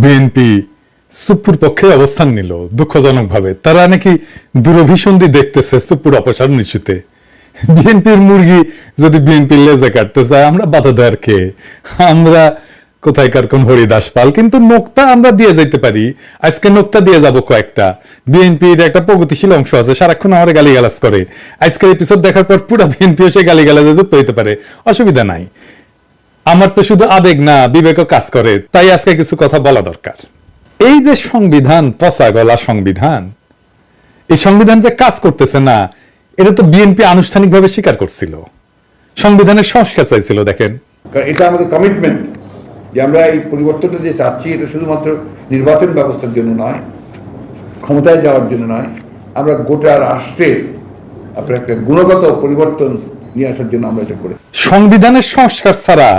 BNP সুপ্পুর পক্ষে অবস্থান নিল দুঃখজনকভাবে তারা নাকি দূরভিসন্ধি দেখতেছে সুপ্পুর অপসারণ ইস্যুতে বিএনপির মুরগি যদি বিএনপির লেজে কাটতে চায় আমরা বাধা দেওয়ার কে? আমরা কোথায়কার কোন হরিদাস পাল? কিন্তু নোক্তা আমরা দিয়ে যেতে পারি। আজকে নোক্তা দিয়ে যাব কয়েকটা। বিএনপির একটা প্রগতিশীল অংশ আছে, সারাক্ষণ আমার গালিগালাজ করে। আজকের এপিসোড দেখার পর পুরো বিএনপি সে গালিগালাজে যুক্ত হইতে পারে। অসুবিধা নাই। আমার তো শুধু আবেগ না বিবেকও কাজ করে। তাই আজকে কিছু কথা বলা দরকার। এই যে সংবিধান পচা গলা সংবিধান এই সংবিধান যে কাজ করতেছে না এটা তো বিএনপি আনুষ্ঠানিকভাবে স্বীকার করছিল। সংবিধানের সংস্কার চাইছিল দেখেন। এটা আমাদের কমিটমেন্ট যে আমরা এই পরিবর্তনটা যে চাচ্ছি এটা শুধুমাত্র নির্বাচন ব্যবস্থার জন্য নয় ক্ষমতায় যাওয়ার জন্য নয় আমরা গোটা রাষ্ট্রের আপনার একটা গুণগত পরিবর্তন নিয়ে আসার জন্য আমরা এটা করে সংবিধানের সংস্কার ছাড়া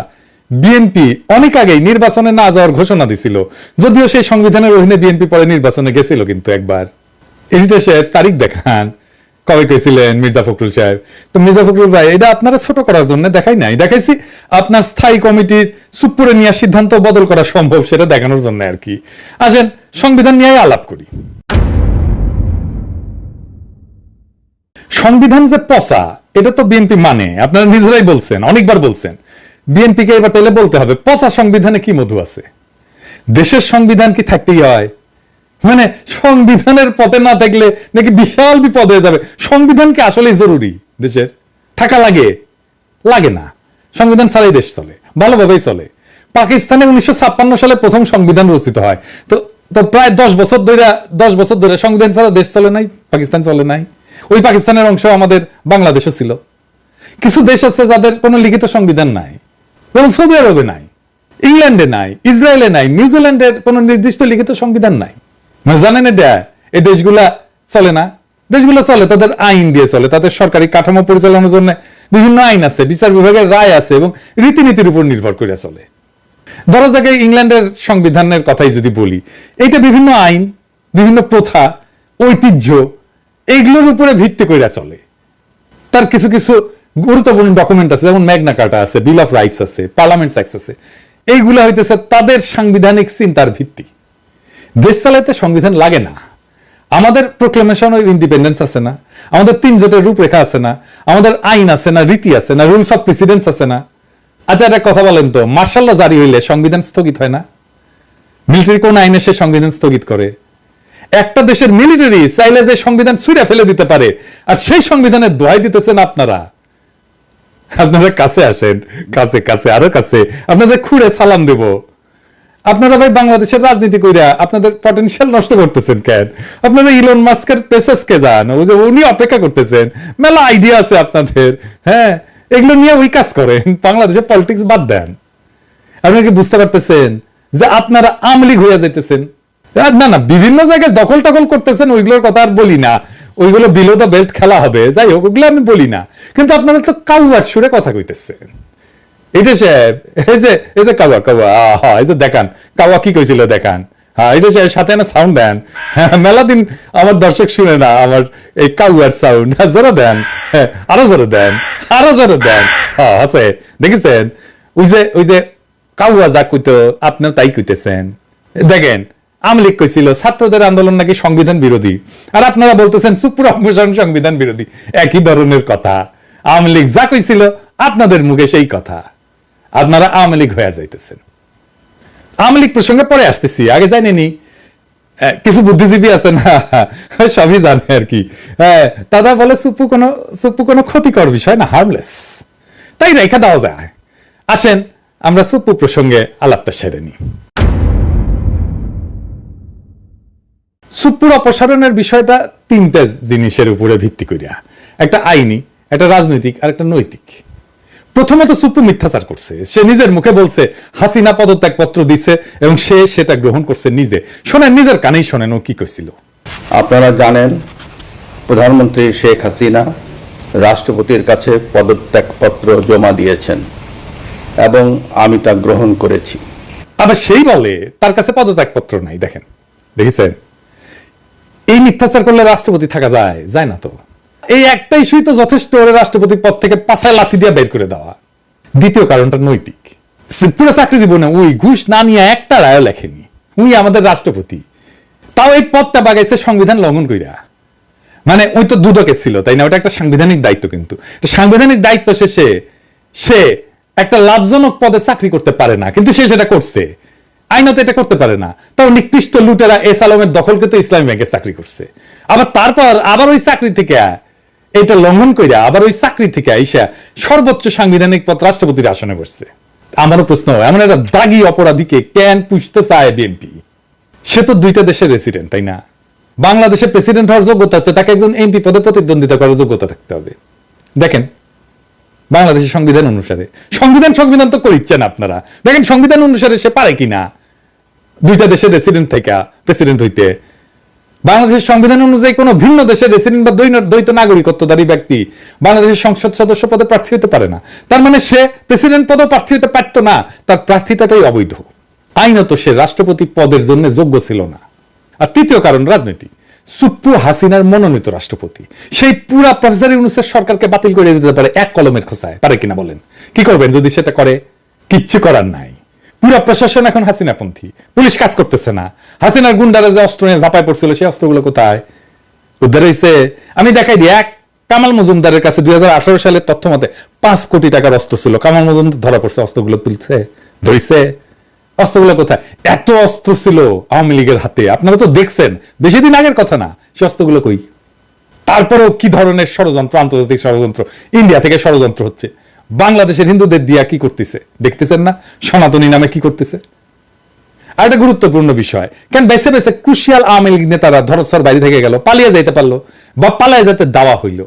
বিএনপি অনেক আগেই নির্বাচনে না যাওয়ার ঘোষণা দিছিল। যদিও সেই সংবিধানের অধীনে বিএনপি পরে নির্বাচনে গেছিল কিন্তু একবার। এটিতে সে তারিখ দেখান। কবে কইছিলেন মির্জা ফখরুল সাহেব? তো মির্জা ফখরুল ভাই, এটা আপনারা ছোট করার জন্য দেখাই নাই। দেখাইছি আপনার স্থায়ী কমিটির সুপুরে নিয়ে সিদ্ধান্ত বদল করা সম্ভব সেটা দেখানোর জন্য আর কি। আসেন, সংবিধান নিয়ে আলাপ করি। সংবিধান যে পচা, এটা তো বিএনপি মানে। আপনারা নিজেরাই বলছেন, অনেকবার বলছেন। বিএনপিকে এবার তাহলে বলতে হবে পচা সংবিধানে কি মধু আছে? দেশের সংবিধান কি থাকতেই হয়? মানে সংবিধানের পথে না থাকলে নাকি বিশাল বিপদ হয়ে যাবে। সংবিধান কি আসলেই জরুরি দেশের? থাকা লাগে? লাগে না। সংবিধান ছাড়াই দেশ চলে, ভালোভাবেই চলে। পাকিস্তানে উনিশশো ছাপ্পান্ন সালে প্রথম সংবিধান রচিত হয়। তো তো প্রায় দশ বছর ধরে দশ বছর ধরে সংবিধান ছাড়া দেশ চলে নাই, পাকিস্তান চলে নাই। ওই পাকিস্তানের অংশ আমাদের বাংলাদেশও ছিল। কিছু দেশ আছে যাদের কোনো লিখিত সংবিধান নাই। যেমন সৌদি আরবে নাই, ইংল্যান্ডে নাই, ইসরায়েলে নাই, নিউজিল্যান্ডের কোনো নির্দিষ্ট লিখিত সংবিধান নাই। মানে জানেন এটা? এই দেশগুলা চলে না? দেশগুলো চলে, তাদের আইন দিয়ে চলে, তাদের সরকারি কাঠামো পরিচালনার জন্য বিভিন্ন আইন আছে, বিচার বিভাগের রায় আছে এবং রীতিনীতির উপর নির্ভর করে চলে। ধরো যাকে ইংল্যান্ডের সংবিধানের কথাই যদি বলি এটা বিভিন্ন আইন, বিভিন্ন প্রথা, ঐতিহ্য, এইগুলোর উপরে ভিত্তি করে চলে। তার কিছু কিছু গুরুত্বপূর্ণ ডকুমেন্ট আছে, যেমন ম্যাগনা কার্টা আছে বিল অফ রাইটস আছে পার্লামেন্ট অ্যাক্ট আছে। এইগুলো হইতেছে তাদের সাংবিধানিক চিন্তার ভিত্তি। দেশ চালাইতে সংবিধান লাগে না। আমাদের প্রোক্লেমেশন অফ ইন্ডিপেন্ডেন্স আছে না। আমাদের তিন জোটের রূপরেখা আছে না। আমাদের আইন আছে না, রীতি আছে না রুলস অফ প্রেসিডেন্স আছে না। আচ্ছা একটা কথা বলেন তো মার্শাল জারি হইলে সংবিধান স্থগিত হয় না? মিলিটারি কোন আইনে সে সংবিধান স্থগিত করে? একটা দেশের মিলিটারি চাইলে যে সংবিধান ছুঁড়ে ফেলে দিতে পারে, আর সেই সংবিধানের দোহাই দিতেছেন আপনারা। আপনারা কাছে আসেন, কাছে কাছে, আরও কাছে। আপনাদের খুঁড়ে সালাম দেব। আপনারা ভাই বাংলাদেশের রাজনীতি কইরা আপনাদের পটেনশিয়াল নষ্ট করতেছেন কেন? আপনারা ইলন মাস্কের পেসেস কে যান, ওই যে উনি অপেক্ষা করতেছেন। মেলা আইডিয়া আছে আপনাদের হ্যাঁ? এগুলো নিয়ে ওই কাজ করেন বাংলাদেশের পলিটিক্স বাদ দেন। আপনারা কি বুঝতে পারতেছেন যে আপনারা আমলিগ হয়ে যাইতেছেন? আর না না, বিভিন্ন জায়গায় দখল টখল করতেছেন, ওইগুলোর কথা আর বলি না। ওইগুলো বিলো দ্য বেল্ট খেলা হবে যাই হোক ওগুলো আমি বলি না। কিন্তু আপনারা তো কাউয়ার সুরে কথা কইতেছেন। এই যে সাহেব এই যে এই যে কাওয়া কাওয়া আহা এই যে দেখান কাওয়া কি কইছিল দেখান? হ্যাঁ এটা সাথে না সাউন্ড দেন? হ্যাঁ, মেলা দিন আমার দর্শক শুনে না আমার এই কাউয়ার সাউন্ড জোরে দেন। হ্যাঁ, আরও জোরে দেন আরও জোরে দেন। হ্যাঁ আছে দেখেছেন? ওই যে ওই যে কাউয়া যা কইতো আপনার তাই কইতেছেন। দেখেন আমলিক কইছিল ছাত্রদের আন্দোলন নাকি সংবিধান বিরোধী? আর আপনারা বলতেছেন সুপ্র অপসারণ সংবিধান বিরোধী। একই ধরনের কথা। আমলিক যা কইছিল আপনাদের মুখে সেই কথা। আপনারা আওয়ামী লীগ হয়ে যাইতেছেন। আওয়ামী লীগ প্রসঙ্গে পরে আসতেছি আগে জানেনি কিছু বুদ্ধিজীবী আছে না? সবই জানে আর কি। হ্যাঁ, দাদা বলে সুপ্পু কোনো সুপ্পু কোনো ক্ষতিকর বিষয় না হার্মলেস তাই রেখা দেওয়া যায়। আসেন আমরা সুপ্পু প্রসঙ্গে আলাপটা সেরে নিই। সুপ্পুর অপসারণের বিষয়টা তিনটা জিনিসের উপরে ভিত্তি করিয়া। একটা আইনি একটা রাজনৈতিক আর একটা নৈতিক। প্রথমত সুপ্পু মিথ্যাচার করছে। সে নিজের মুখে বলছে হাসিনা পদত্যাগ পত্র দিছে এবং সে সেটা গ্রহণ করছে নিজে। শোনেন নিজের কানেই শোনেন ও কি করছিল আপনারা জানেন প্রধানমন্ত্রী শেখ হাসিনা রাষ্ট্রপতির কাছে পদত্যাগপত্র জমা দিয়েছেন এবং আমি তা গ্রহণ করেছি। আবার সেই বলে তার কাছে পদত্যাগ পত্র নাই দেখেন। দেখেছেন? এই মিথ্যাচার করলে রাষ্ট্রপতি থাকা যায় যায় না তো। এই একটা ইস্যুই তো যথেষ্ট ওরে রাষ্ট্রপতির পদ থেকে পাশায় লাথি দিয়ে বের করে দেওয়া। দ্বিতীয় কারণটা নৈতিক। পুরো চাকরি জীবনে ওই ঘুষ না নিয়ে একটা রায় লেখেনি। উনি আমাদের রাষ্ট্রপতি। তাও এই পদটা বাগাইছে সংবিধান লঙ্ঘন কইরা। মানে ওই তো দুদকে ছিল, তাই না? ওটা একটা সাংবিধানিক দায়িত্ব কিন্তু। সাংবিধানিক দায়িত্ব শেষে সে একটা লাভজনক পদে চাকরি করতে পারে না, কিন্তু সে সেটা করছে। আইনত এটা করতে পারে না। তাও নিকৃষ্ট লুটেরা এস আলমের দখলকে তো ইসলামী ব্যাংকে চাকরি করছে। আবার তারপর আবার ওই চাকরি থেকে এটা লঙ্ঘন কইরা আবার ওই চাকরি থেকে আইসা সর্বোচ্চ সাংবিধানিক পদ রাষ্ট্রপতির আসনে বসছে। আমারও প্রশ্ন, এমন একটা দাগি অপরাধীকে কেন পুষতে চায় বিএনপি সে তো দুইটা দেশের রেসিডেন্ট তাই না? বাংলাদেশের প্রেসিডেন্ট হওয়ার যোগ্যতা আছে তাকে একজন এমপি পদে প্রতিদ্বন্দ্বিতা করার যোগ্যতা থাকতে হবে। দেখেন, বাংলাদেশের সংবিধান অনুসারে। সংবিধান সংবিধান তো করিচ্ছেন আপনারা। দেখেন, সংবিধান অনুসারে সে পারে কিনা? দুইটা দেশের রেসিডেন্ট থেকে প্রেসিডেন্ট হইতে। বাংলাদেশের সংবিধান অনুযায়ী কোনো ভিন্ন দেশের রেসিডেন্ট বা দ্বৈত নাগরিকত্বধারী ব্যক্তি বাংলাদেশের সংসদ সদস্য পদে প্রার্থী হতে পারে না। তার মানে সে প্রেসিডেন্ট পদেও প্রার্থী হতে পারতো না, তার প্রার্থিতাটাই অবৈধ। আইনত সে রাষ্ট্রপতি পদের জন্য যোগ্য ছিল না। আর তৃতীয় কারণ রাজনীতি। সুপ্পু হাসিনার মনোনীত রাষ্ট্রপতি। সেই পুরা প্রফেসর ইউনুসের সরকারকে বাতিল করে দিতে পারে এক কলমের খোঁচায়। পারে কিনা বলেন? কি করবেন যদি সেটা করে? কিচ্ছু করার নাই। পুরো প্রশাসন এখন হাসিনাপন্থী। পুলিশ কাজ করতেছে না। হাসিনার গুন্ডারা যে অস্ত্র নিয়ে ঝাঁপায় পড়ছিল, সেই অস্ত্রগুলো কোথায়? উদ্ধার হয়েছে আমি দেখাই দিই, এক কামাল মজুমদারের কাছে দুই সালের তথ্য মতে পাঁচ কোটি টাকার অস্ত্র ছিল। কামাল মজুমদার ধরা পড়ছে, অস্ত্রগুলো তুলছে, ধরছে। অস্ত্রগুলো কোথায়? এত অস্ত্র ছিল আওয়ামী লীগের হাতে। আপনারা তো দেখছেন, বেশি দিন আগের কথা না। সে অস্ত্রগুলো কই? তারপরেও কি ধরনের ষড়যন্ত্র, আন্তর্জাতিক ষড়যন্ত্র? ইন্ডিয়া থেকে ষড়যন্ত্র হচ্ছে। বাংলাদেশের হিন্দুদের দিয়া কি করতেছে? দেখতেছেন না? সনাতনী নামে কি করতেছে? আর একটা গুরুত্বপূর্ণ বিষয়, কেন বেছে বেছে ক্রুশিয়াল আওয়ামী লীগ নেতারা ধরসর বাইরে থেকে গেল, পালিয়ে যাইতে পারল বা পালায় যেতে দেওয়া হইল,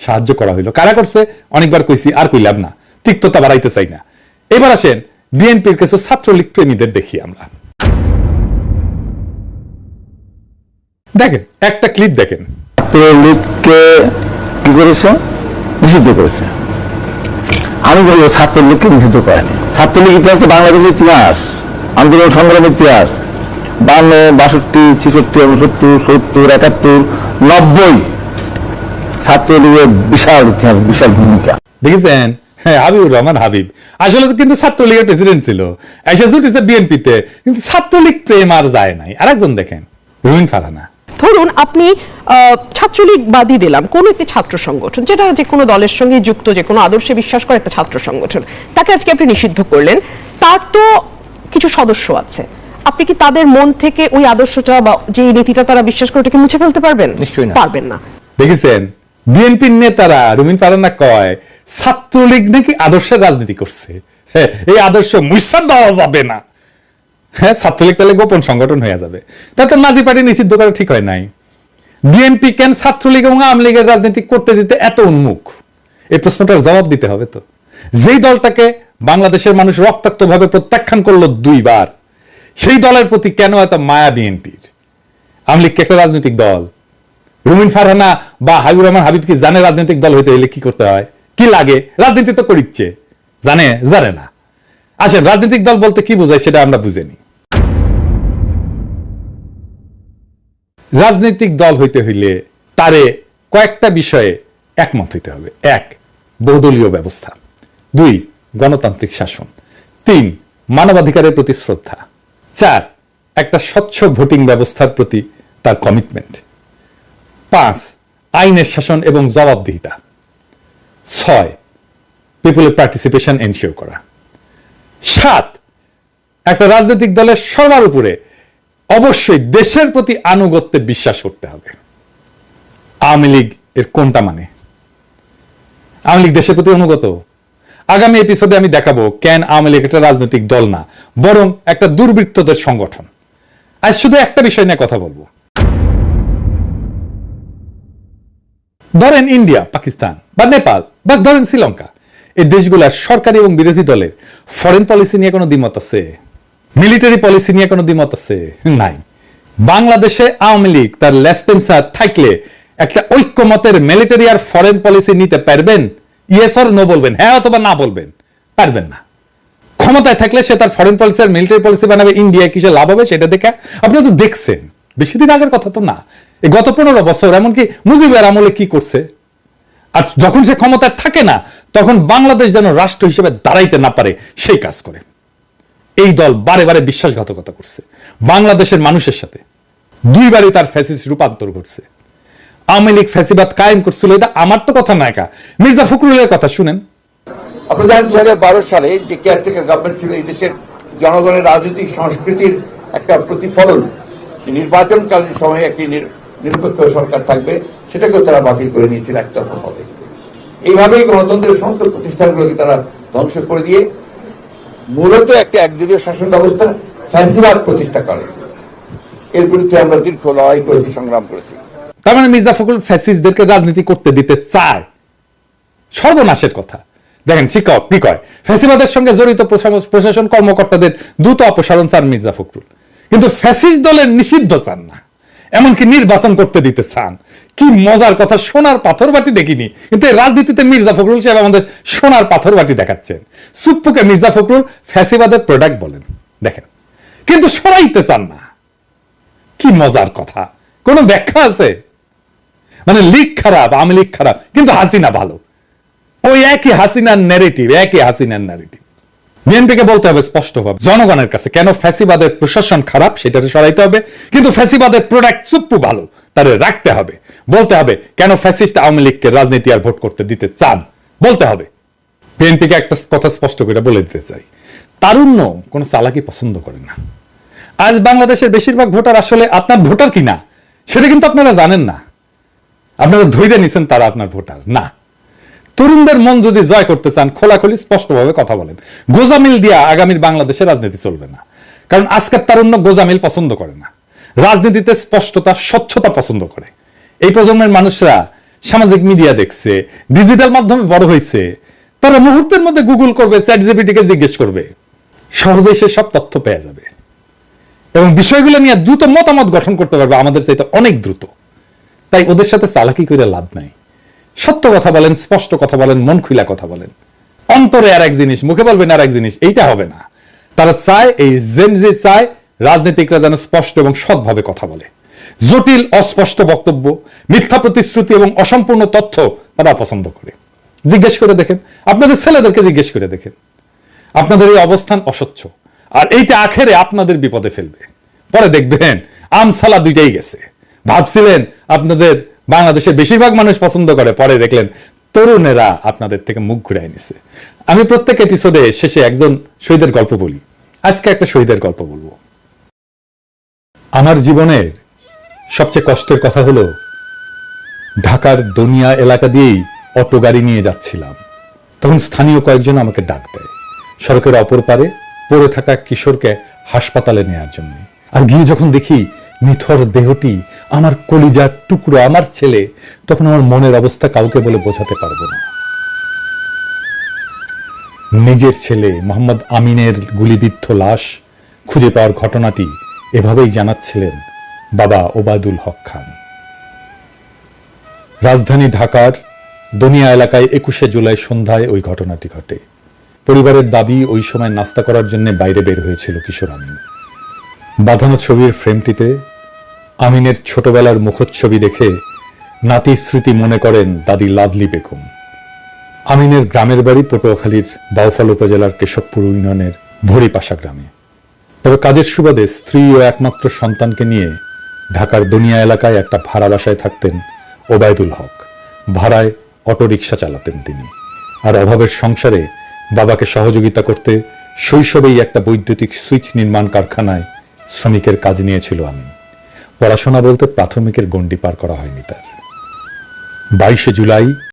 সাহায্য করা হইল। কারা করছে? অনেকবার কইছি, আর কইলাম না, তিক্ততা বাড়াইতে চাই না। এবার আসেন বিএনপির কিছু ছাত্রলীগ প্রেমীদের দেখি আমরা। দেখেন, একটা ক্লিপ দেখেন। ছাত্রলীগকে কি করেছে? নিষিদ্ধ করেছে। আমি বলব ছাত্রলীগকে নিষিদ্ধ করেনি। ছাত্রলীগ ইতিহাস তো বাংলাদেশের ইতিহাস, আন্দোলন, সংগ্রামের ইতিহাস। বান্ন, বাষট্টি, ছেষট্টি, উনসত্তর, সত্তর, একাত্তর, নব্বই ছাত্রলীগের বিশাল ইতিহাস, বিশাল ভূমিকা। দেখেছেন? হ্যাঁ হাবিবুর রহমান হাবিব। আসলে তো কিন্তু ছাত্রলীগের প্রেসিডেন্ট ছিল। এসে জুটিছে বিএনপিতে কিন্তু ছাত্রলীগ প্রেম আর যায় নাই। আরেকজন দেখেন, রুমিন ফারহানা। ধরুন আপনি ছাত্রলীগ বাদই দিলাম কোন একটি ছাত্র সংগঠন যেটা যে কোনো দলের সঙ্গে যুক্ত যে কোনো আদর্শে বিশ্বাস করে একটা ছাত্র সংগঠন তাকে আজকে আপনি নিষিদ্ধ করলেন তার তো কিছু সদস্য আছে। আপনি কি তাদের মন থেকে ওই আদর্শটা বা যে নীতিটা তারা বিশ্বাস করে ওটাকে মুছে ফেলতে পারবেন? নিশ্চয়ই না। পারবেন না। দেখেছেন? বিএনপির নেতারা রুমিন ফারহানা কয় ছাত্রলীগ নাকি আদর্শের রাজনীতি করছে? হ্যাঁ এই আদর্শ মুসা দেওয়া যাবে না। হ্যাঁ ছাত্রলীগ তাহলে গোপন সংগঠন হয়ে যাবে। তা তো নাজি পার্টি নিষিদ্ধ করা ঠিক হয় নাই। বিএনপি কেন ছাত্রলীগ এবং আওয়ামী লীগের রাজনীতি করতে দিতে এত উন্মুখ? এই প্রশ্নটার জবাব দিতে হবে তো। যেই দলটাকে বাংলাদেশের মানুষ রক্তাক্তভাবে প্রত্যাখ্যান করল দুইবার, সেই দলের প্রতি কেন এত মায়া বিএনপির? আওয়ামী লীগ কি একটা রাজনৈতিক দল। রুমিন ফারহানা বা হাবিবুর রহমান হাবিব কি জানে রাজনৈতিক দল হইতে হইলে কি করতে হয়? কি লাগে? রাজনীতি তো করিচ্ছে। জানে জানে না। আসেন, রাজনৈতিক দল বলতে কি বোঝায় সেটা আমরা বুঝেনি রাজনৈতিক দল হইতে হইলে তারে কয়েকটা বিষয়ে একমত হইতে হবে। এক, বহুদলীয় ব্যবস্থা। দুই, গণতান্ত্রিক শাসন। তিন, মানবাধিকারের প্রতি শ্রদ্ধা। চার, একটা স্বচ্ছ ভোটিং ব্যবস্থার প্রতি তার কমিটমেন্ট পাঁচ, আইনের শাসন এবং জবাবদিহিতা। ছয় পিপুলের পার্টিসিপেশন এনশিওর করা। সাত, একটা রাজনৈতিক দলের সবার উপরে অবশ্যই দেশের প্রতি আনুগত্যে বিশ্বাস করতে হবে। আওয়ামী লীগ এর কোনটা মানে? আওয়ামী লীগ দেশের প্রতি অনুগত? আগামী এপিসোডে আমি দেখাবো কেন আওয়ামী লীগ একটা রাজনৈতিক দল না, বরং একটা দুর্বৃত্তদের সংগঠন। আজ শুধু একটা বিষয় নিয়ে কথা বলব। ধরেন ইন্ডিয়া, পাকিস্তান বা নেপাল বা ধরেন শ্রীলঙ্কা। এই দেশগুলার সরকারি এবং বিরোধী দলের ফরেন পলিসি নিয়ে কোনো দ্বিমত আছে? মিলিটারি পলিসি নিয়ে কোনো দ্বিমত আছে? নাই। বাংলাদেশে আওয়ামী লীগ তার লেসপেন্সার থাকলে একটা ঐক্যমতের মিলিটারি আর ফরেন পলিসি নিতে পারবেন? ইয়েস অর নো বলবেন? হ্যাঁ অথবা না বলবেন? পারবেন না। ক্ষমতায় থাকলে সে তার ফরেন পলিসি আর মিলিটারি পলিসি বানাবে ইন্ডিয়া কিসে লাভ হবে সেটা দেখে আপনি তো দেখছেন। বেশি দিন আগের কথা তো না। এই গত পনেরো বছর এমনকি মুজিবের আমলে কি করছে? আর যখন সে ক্ষমতায় থাকে না, তখন বাংলাদেশ যেন রাষ্ট্র হিসেবে দাঁড়াইতে না পারে, সেই কাজ করে। এই দল বারে বারে বিশ্বাসঘাতকতা করছে। বাংলাদেশের মানুষের সাথে। দুইবারই তার ফ্যাসিস রূপান্তর ঘটছে। আওয়ামী লীগ ফ্যাসিবাদ কায়েম করছিল, এটা আমার তো কথা নায়কা মির্জা ফখরুলের কথা শুনেন। আপনি জানেন দু হাজার বারো সালে যে কেয়ারটেকার গভর্নমেন্ট ছিল, এই দেশের জনগণের রাজনৈতিক সংস্কৃতির একটা প্রতিফলন নির্বাচনকালীন সময়ে একটি নির- নিরপেক্ষ সরকার থাকবে, সেটাকেও তারা বাতিল করে নিয়েছিল একতরফা হবে এইভাবেই গণতন্ত্রের সমস্ত প্রতিষ্ঠানগুলোকে তারা ধ্বংস করে দিয়ে মূলত একটা একদলীয় শাসন ব্যবস্থা ফ্যাসিবাদ প্রতিষ্ঠা করে। এর বিরুদ্ধে আমরা দীর্ঘ লড়াই করেছি, সংগ্রাম করেছি। তার মানে মির্জা ফখরুল ফ্যাসিস্টদেরকে রাজনীতি করতে দিতে চায়। সর্বনাশের কথা। দেখেন, শিক্ষক, কি কয়? ফ্যাসিবাদের সঙ্গে জড়িত প্রশাসন কর্মকর্তাদের দ্রুত অপসারণ চান মির্জা ফখরুল। কিন্তু ফ্যাসিস্ট দলের নিষিদ্ধ চান না। এমনকি নির্বাচন করতে দিতে চান। কি মজার কথা, সোনার পাথর বাটি দেখিনি। কিন্তু এই রাজনীতিতে মির্জা ফখরুল সাহেব আমাদের সোনার পাথর বাটি দেখাচ্ছেন। সুপ্পুকে মির্জা ফখরুল ফ্যাসিবাদের প্রোডাক্ট বলেন। দেখেন, কিন্তু সরাইতে চান না। কি মজার কথা। কোনো ব্যাখ্যা আছে? মানে লিগ খারাপ আমি লিগ খারাপ, কিন্তু হাসিনা ভালো। ওই একই হাসিনার ন্যারেটিভ একই হাসিনার ন্যারেটিভ বিএনপিকে বলতে হবে স্পষ্টভাবে, জনগণের কাছে কেন ফ্যাসিবাদের প্রশাসন খারাপ সেটাতে সরাইতে হবে, কিন্তু ফ্যাসিবাদের প্রোডাক্ট চুপ্পু ভালো, তারে রাখতে হবে। বলতে হবে কেন ফ্যাসিস্ট আওয়ামী লীগকে রাজনীতি আর ভোট করতে দিতে চান? বলতে হবে। বিএনপিকে একটা কথা স্পষ্ট করে বলে দিতে চাই। তারুণ্য কোনো চালাকি পছন্দ করে না। আজ বাংলাদেশের বেশিরভাগ ভোটার আসলে আপনার ভোটার কিনা, সেটা কিন্তু আপনারা জানেন না। আপনারা ধৈর্য নিছেন তারা আপনার ভোটার, না। তরুণদের মন যদি জয় করতে চান, খোলাখুলি স্পষ্টভাবে কথা বলেন। গোজামিল দিয়া আগামীর বাংলাদেশে রাজনীতি চলবে না। কারণ আজকের তারুণ্য গোজামিল পছন্দ করে না। রাজনীতিতে স্পষ্টতা, স্বচ্ছতা পছন্দ করে। এই প্রজন্মের মানুষরা সামাজিক মিডিয়া দেখছে, ডিজিটাল মাধ্যমে বড় হয়েছে। তারা মুহূর্তের মধ্যে গুগল করবে চ্যাট জিপিটিকে জিজ্ঞেস করবে। সহজেই সে সব তথ্য পেয়ে যাবে। এবং বিষয়গুলো নিয়ে দ্রুত মতামত গঠন করতে পারবে, আমাদের চাইতে অনেক দ্রুত। তাই ওদের সাথে চালাকি করে লাভ নাই। সত্য কথা বলেন, স্পষ্ট কথা বলেন, মন খুলা কথা বলেন। অন্তরে আর এক জিনিস, মুখে বলবেন আর এক জিনিস, এইটা হবে না। তারা চায়, এই জেন যে চায়, রাজনীতিকরা যেন স্পষ্ট এবং সৎভাবে কথা বলে। জটিল, অস্পষ্ট বক্তব্য, মিথ্যা প্রতিশ্রুতি এবং অসম্পূর্ণ তথ্য তারা পছন্দ করে। জিজ্ঞেস করে দেখেন, আপনাদের ছেলেদেরকে জিজ্ঞেস করে দেখেন। আপনাদের এই অবস্থান অস্বচ্ছ আর এইটা আখেরে আপনাদের বিপদে ফেলবে। পরে দেখবেন, আমসালা দুইটাই গেছে। ভাবছিলেন আপনাদের বাংলাদেশের বেশিরভাগ মানুষ পছন্দ করে, পরে দেখলেন তরুণেরা আপনাদের থেকে মুখ ঘুরাই নিছে। আমি প্রত্যেক এপিসোডে শেষে একজন শহীদের গল্প বলি। আজকে একটা শহীদের গল্প বলব। আমার জীবনের সবচেয়ে কষ্টের কথা হলো, ঢাকার দনিয়া এলাকা দিয়েই অটো গাড়ি নিয়ে যাচ্ছিলাম। তখন স্থানীয় কয়েকজন আমাকে ডাক দেয়, সড়কের অপর পারে পড়ে থাকা কিশোরকে হাসপাতালে নেওয়ার জন্য। আর গিয়ে যখন দেখি নিথর দেহটি, আমার কলিজার টুকরো, আমার ছেলে, তখন আমার মনের অবস্থা কাউকে বলে বোঝাতে পারব না। নিজের ছেলে, মোহাম্মদ আমিনের গুলিবিদ্ধ লাশ খুঁজে পাওয়ার ঘটনাটি এভাবেই জানাচ্ছিলেন বাবা ওবায়দুল হক খান। রাজধানী ঢাকার দনিয়া এলাকায় একুশে জুলাই সন্ধ্যায় ওই ঘটনাটি ঘটে। পরিবারের দাবি, ওই সময় নাস্তা করার জন্য বাইরে বের হয়েছিল কিশোর আমিন। বাঁধানো ছবির ফ্রেমটিতে আমিনের ছোটবেলার মুখচ্ছবি দেখে নাতির স্মৃতি মনে করেন দাদি লাভলি বেগম। আমিনের গ্রামের বাড়ি পটুয়াখালীর বাউফল উপজেলার কেশবপুর ইউনিয়নের ভরিপাশা গ্রামে। তবে কাজের সুবাদে স্ত্রী ও একমাত্র সন্তানকে নিয়ে ঢাকার দুনিয়া এলাকায় একটা ভাড়া বাসায় থাকতেন ওবায়দুল হক। ভাড়ায় অটোরিকশা চালাতেন তিনি। আর অভাবের সংসারে বাবাকে সহযোগিতা করতে শৈশবেই একটা বৈদ্যুতিক সুইচ নির্মাণ কারখানায় শ্রমিকের কাজ নিয়েছিল আমি পড়াশোনা বলতে প্রাথমিকের গণ্ডি পার করা হয়নি তার। বাইশে জুলাই